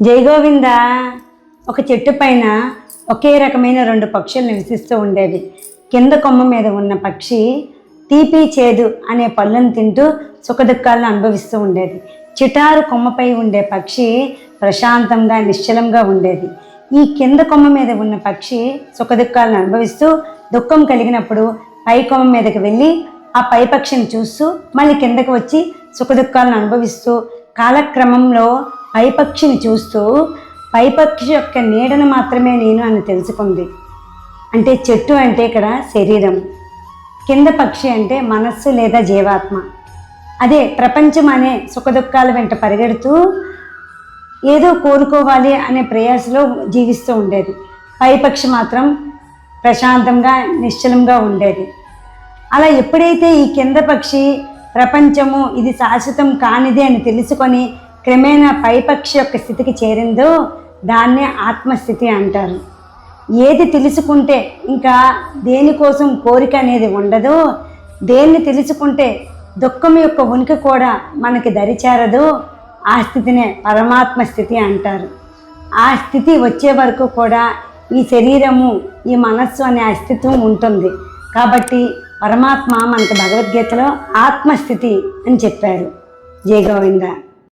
జై గోవింద. ఒక చెట్టు పైన ఒకే రకమైన రెండు పక్షులు నివసిస్తూ ఉండేవి కింద కొమ్మ మీద ఉన్న పక్షి తీపి చేదు అనే పళ్ళను తింటూ సుఖదుఖాలను అనుభవిస్తూ ఉండేది. చిటారు కొమ్మపై ఉండే పక్షి ప్రశాంతంగా నిశ్చలంగా ఉండేది. ఈ కింద కొమ్మ మీద ఉన్న పక్షి సుఖదుఖాలను అనుభవిస్తూ దుఃఖం కలిగినప్పుడు పై కొమ్మ మీదకి వెళ్ళి ఆ పై పక్షిని చూస్తూ మళ్ళీ కిందకు వచ్చి సుఖదుఖాలను అనుభవిస్తూ కాలక్రమంలో పైపక్షిని చూస్తూ పైపక్షి యొక్క నీడను మాత్రమే నేను అని తెలుసుకుంది. అంటే చెట్టు అంటే ఇక్కడ శరీరం. కింద పక్షి అంటే మనస్సు లేదా జీవాత్మ. అదే ప్రపంచం అనే సుఖదుఖాల వెంట పరిగెడుతూ ఏదో కోరుకోవాలి అనే ప్రయాసలో జీవిస్తూ ఉండేది. పైపక్షి మాత్రం ప్రశాంతంగా నిశ్చలంగా ఉండేది. అలా ఎప్పుడైతే ఈ కింద పక్షి ప్రపంచము ఇది శాశ్వతం కానిది అని తెలుసుకొని క్రమేణా పైపక్షి యొక్క స్థితికి చేరిందో దాన్నే ఆత్మస్థితి అంటారు. ఏది తెలుసుకుంటే ఇంకా దేనికోసం కోరిక అనేది ఉండదో దేన్ని తెలుసుకుంటే దుఃఖం యొక్క ఉనికి కూడా మనకి దరిచేరదో ఆ స్థితినే పరమాత్మ స్థితి అంటారు. ఆ స్థితి వచ్చే వరకు కూడా ఈ శరీరము ఈ మనస్సు అనే అస్తిత్వం ఉంటుంది. కాబట్టి పరమాత్మ మనకి భగవద్గీతలో ఆత్మస్థితి అని చెప్పారు. జయ గోవింద.